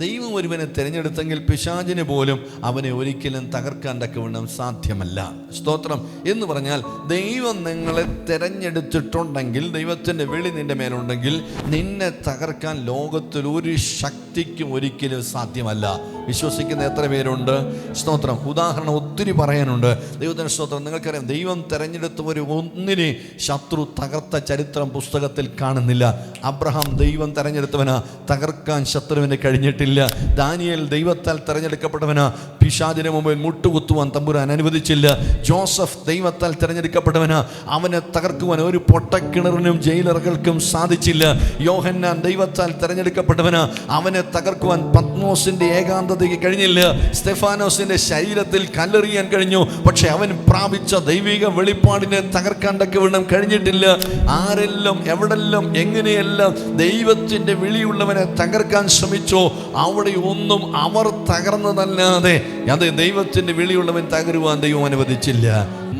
ദൈവം ഒരുവനെ തിരഞ്ഞെടുത്തെങ്കിൽ പിശാചിന് പോലും അവനെ ഒരിക്കലും തകർക്കാൻ തക്കവണ്ണം സാധ്യമല്ല. സ്തോത്രം. എന്ന് പറഞ്ഞാൽ ദൈവം നിങ്ങളെ തിരഞ്ഞെടുത്തിട്ടുണ്ടെങ്കിൽ ദൈവത്തിന്റെ വെളി നിന്റെ മേലുണ്ടെങ്കിൽ നിന്നെ തകർക്കാൻ ലോകത്തിൽ ഒരു ശക്തിക്കും ഒരിക്കലും സാധ്യമല്ല. വിശ്വസിക്കുന്ന എത്ര പേരുണ്ട്? സ്തോത്രം. ഉദാഹരണം ഒത്തിരി പറയാനുണ്ട്. ദൈവത്തിന്റെ സ്തോത്രം. നിങ്ങൾക്കറിയാം ദൈവം തിരഞ്ഞെടുത്ത ഒരു ഒന്നിനെ ശത്രു തകർത്ത ചരിത്രം പുസ്തകത്തിൽ കാണുന്നില്ല. അബ്രഹാം ദൈവം തിരഞ്ഞെടുത്തവന്. തകർക്കാൻ ശത്രുവിനെ കഴിഞ്ഞിട്ടില്ല. ദാനിയേൽ ദൈവത്താൽ തിരഞ്ഞെടുക്കപ്പെട്ടവന് പിശാചിന് മുമ്പിൽ മുട്ടുകുത്തുവാൻ തമ്പുരാൻ അനുവദിച്ചില്ല. ജോസഫ് ദൈവത്താൽ തിരഞ്ഞെടുക്കപ്പെട്ടവന് അവനെ തകർക്കുവാൻ ഒരു പൊട്ടക്കിണറിനും ജയിലറുകൾക്കും സാധിച്ചില്ല. യോഹന്നാൻ ദൈവത്താൽ തിരഞ്ഞെടുക്കപ്പെട്ടവന് അവനെ തകർക്കുവാൻ പത്മോസിന്റെ ഏകാന്തതയ്ക്ക് കഴിഞ്ഞില്ല. സ്റ്റെഫാനോസിന്റെ ശരീരത്തിൽ കല്ലെറിയാൻ കഴിഞ്ഞു. പക്ഷെ അവൻ പ്രാപിച്ച ദൈവിക വെളിപ്പാടിനെ തകർക്കാൻ തക്കവണ്ണം കഴിഞ്ഞിട്ടില്ല. ആരെല്ലാം എവിടെല്ലാം എങ്ങനെയെല്ലാം ദൈവത്തിന്റെ വിളിയുള്ളവനെ തകർക്കാൻ ശ്രമിച്ചോ അവിടെ ഒന്നും അവർ തകർന്നതല്ലാതെ അത് ദൈവത്തിന്റെ വിളിയുള്ളവൻ തകരുവാൻ ദൈവം അനുവദിച്ചില്ല.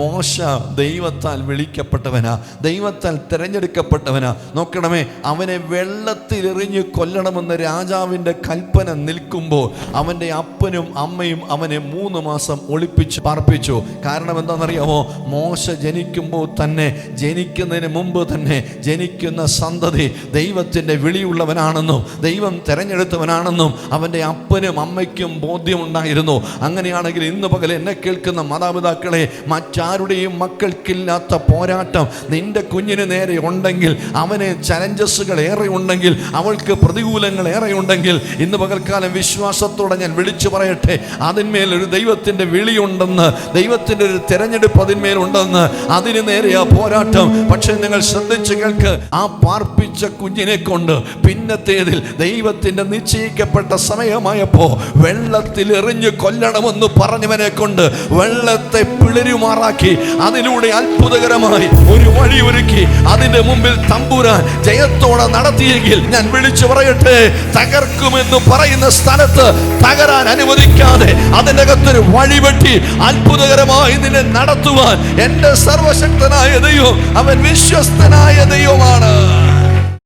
മോശ ദൈവത്താൽ വിളിക്കപ്പെട്ടവനാ ദൈവത്താൽ തിരഞ്ഞെടുക്കപ്പെട്ടവനാ. നോക്കണമേ അവനെ വെള്ളത്തിൽ എറിഞ്ഞ് കൊല്ലണമെന്ന രാജാവിന്റെ കൽപ്പന നിൽക്കുമ്പോൾ അവന്റെ അപ്പനും അമ്മയും അവനെ മൂന്ന് മാസം ഒളിപ്പിച്ച് പാർപ്പിച്ചു. കാരണം എന്താണെന്നറിയാമോ? മോശ ജനിക്കുമ്പോൾ തന്നെ ജനിക്കുന്നതിന് മുമ്പ് തന്നെ ജനിക്കുന്ന സന്തതി ദൈവത്തിന്റെ വിളിയുള്ളവനാണെന്നും ദൈവം തിരഞ്ഞെടുത്തവനാണെന്നും അവന്റെ അപ്പനും അമ്മയ്ക്കും ബോധ്യമുണ്ടായിരുന്നു. അങ്ങനെയാണെങ്കിൽ ഇന്ന് പകൽ എന്നെ കേൾക്കുന്ന മാതാപിതാക്കളെ മറ്റാരുടെയും മക്കൾക്കില്ലാത്ത പോരാട്ടം നിന്റെ കുഞ്ഞിന് നേരെ ഉണ്ടെങ്കിൽ അവന് ചലഞ്ചസുകൾ ഏറെ ഉണ്ടെങ്കിൽ അവൾക്ക് പ്രതികൂലങ്ങൾ ഏറെ ഉണ്ടെങ്കിൽ ഇന്ന് പകൽക്കാലം വിശ്വാസത്തോടെ ഞാൻ വിളിച്ചു പറയട്ടെ. അതിന്മേൽ ഒരു ദൈവത്തിന്റെ വിളിയുണ്ടെന്ന് ദൈവത്തിന്റെ ഒരു തിരഞ്ഞെടുപ്പ് അതിന്മേലുണ്ടെന്ന് അതിന് നേരെ ആ പോരാട്ടം. പക്ഷേ നിങ്ങൾ ശ്രദ്ധിച്ചു കേൾക്ക് ആ പാർപ്പിച്ച കുഞ്ഞിനെ കൊണ്ട് പിന്നത്തേതിൽ ദൈവത്തിന്റെ നിശ്ചയിക്കപ്പെട്ട സമയമായപ്പോ വെള്ളത്തിൽ എറിഞ്ഞ് കൊല്ലണമെന്ന് പറഞ്ഞവനെ കൊണ്ട് വെള്ളത്തെ പിളരുമാറാക്കി അതിലൂടെ അത്ഭുതകരമായി ഒരു വഴി ഒരുക്കി അതിന്റെ മുമ്പിൽ തമ്പുരാൻ ജയത്തോടെ നടത്തിയെങ്കിൽ ഞാൻ വിളിച്ചു പറയട്ടെ തകർക്കുമെന്ന് പറയുന്ന സ്ഥലത്ത് തകരാൻ അനുവദിക്കാതെ അതിന്റെ അകത്തൊരു വഴിവെട്ടി അത്ഭുതകരമായി നിന്നെ നടത്തുവാൻ എന്റെ സർവശക്തനായ ദൈവം അവൻ വിശ്വസ്തനായ ദൈവമാണ്.